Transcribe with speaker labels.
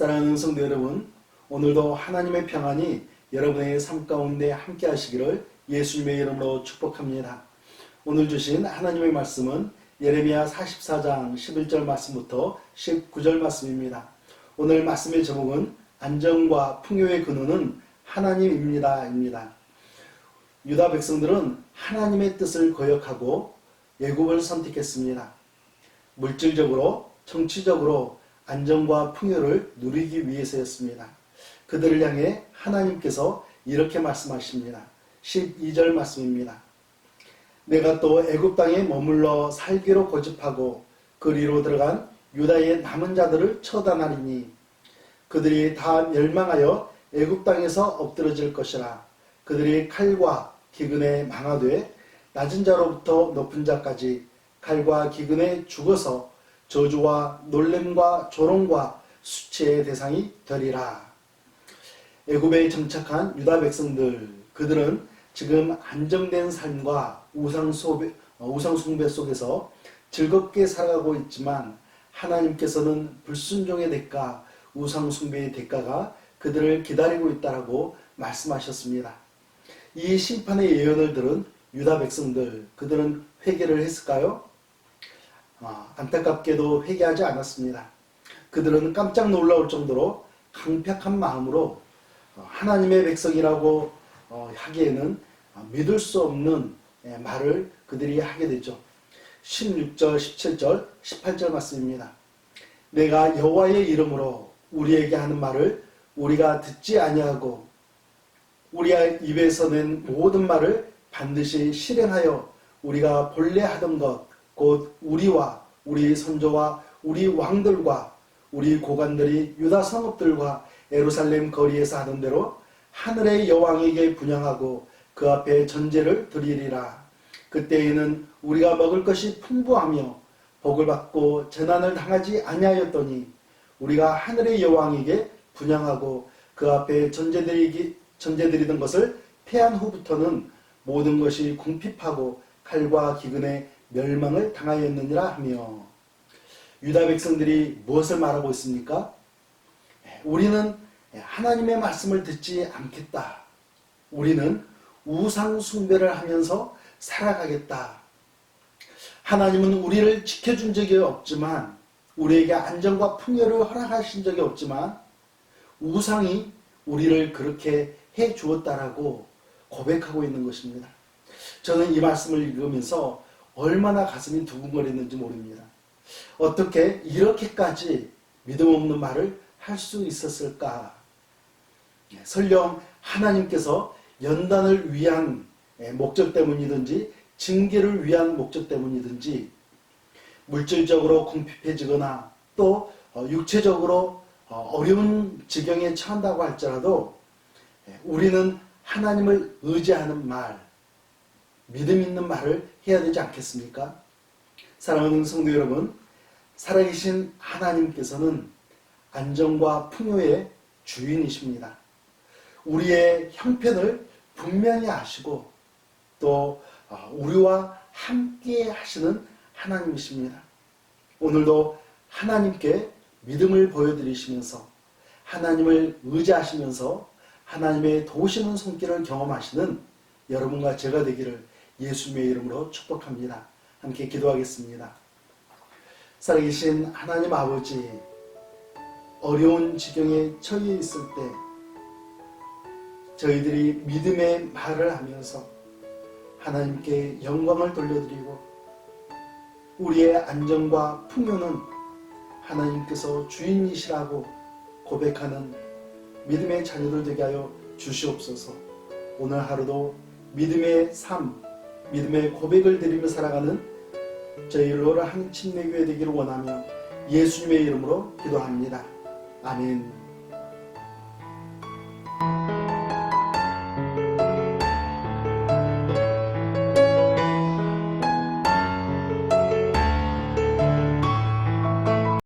Speaker 1: 사랑하는 성도 여러분, 오늘도 하나님의 평안이 여러분의 삶 가운데 함께 하시기를 예수님의 이름으로 축복합니다. 오늘 주신 하나님의 말씀은 예레미야 44장 11절 말씀부터 19절 말씀입니다. 오늘 말씀의 제목은 안정과 풍요의 근원은 하나님입니다입니다. 유다 백성들은 하나님의 뜻을 거역하고 예국을 선택했습니다. 물질적으로, 정치적으로 안정과 풍요를 누리기 위해서였습니다. 그들을 향해 하나님께서 이렇게 말씀하십니다. 12절 말씀입니다. 내가 또 애굽 땅에 머물러 살기로 고집하고 그리로 들어간 유다의 남은 자들을 처단하리니 그들이 다 멸망하여 애굽 땅에서 엎드러질 것이라 그들이 칼과 기근에 망하되 낮은 자로부터 높은 자까지 칼과 기근에 죽어서 저주와 놀램과 조롱과 수치의 대상이 되리라. 애굽에 정착한 유다 백성들 그들은 지금 안정된 삶과 어, 우상 숭배 속에서 즐겁게 살아가고 있지만 하나님께서는 불순종의 대가, 우상 숭배의 대가가 그들을 기다리고 있다라고 말씀하셨습니다. 이 심판의 예언을 들은 유다 백성들 그들은 회개를 했을까요? 아, 안타깝게도 회개하지 않았습니다. 그들은 깜짝 놀라울 정도로 강팍한 마음으로 어, 하나님의 백성이라고 어, 하기에는 어, 믿을 수 없는 예, 말을 그들이 하게 되죠. 16절, 17절, 18절 말씀입니다. 내가 여호와의 이름으로 우리에게 하는 말을 우리가 듣지 아니하고 우리 입에서 낸 모든 말을 반드시 실행하여 우리가 본래 하던 것, 곧 우리와 우리 선조와 우리 왕들과 우리 고관들이 유다 성읍들과 에루살렘 거리에서 하던 대로 하늘의 여왕에게 분양하고 그 앞에 전제를 드리리라. 그때에는 우리가 먹을 것이 풍부하며 복을 받고 재난을 당하지 아니하였더니 우리가 하늘의 여왕에게 분양하고 그 앞에 전제드리기 전제드리던 것을 패한 후부터는 모든 것이 궁핍하고 칼과 기근에 멸망을 당하였느니라 하며 유다 백성들이 무엇을 말하고 있습니까? 우리는 하나님의 말씀을 듣지 않겠다. 우리는 우상 숭배를 하면서 살아가겠다. 하나님은 우리를 지켜준 적이 없지만 우리에게 안정과 풍요를 허락하신 적이 없지만 우상이 우리를 그렇게 해 주었다라고 고백하고 있는 것입니다. 저는 이 말씀을 읽으면서 얼마나 가슴이 두근거리는지 모릅니다. 어떻게 이렇게까지 믿음 없는 말을 할 수 있었을까? 예, 설령 하나님께서 연단을 위한 예, 목적 때문이든지 징계를 위한 목적 때문이든지 물질적으로 궁핍해지거나 또 어, 육체적으로 어, 어려운 지경에 처한다고 할지라도 예, 우리는 하나님을 의지하는 말, 믿음 있는 말을 해야 되지 않겠습니까? 사랑하는 성도 여러분, 살아계신 하나님께서는 안정과 풍요의 주인이십니다. 우리의 형편을 분명히 아시고 또 어, 우리와 함께 하시는 하나님이십니다. 오늘도 하나님께 믿음을 보여드리시면서 하나님을 의지하시면서 하나님의 도우시는 손길을 경험하시는 여러분과 제가 되기를 예수님의 이름으로 축복합니다. 함께 기도하겠습니다. 살아계신 하나님 아버지, 어려운 지경에 처해 있을 때 저희들이 믿음의 말을 하면서 하나님께 영광을 돌려드리고 우리의 안정과 풍요는 하나님께서 주인이시라고 고백하는 믿음의 자녀들 되게 하여 주시옵소서. 오늘 하루도 믿음의 삶, 믿음의 고백을 드리며 살아가는 저희 로라 한침내 교회 되기를 원하며 예수님의 이름으로 기도합니다. 아멘.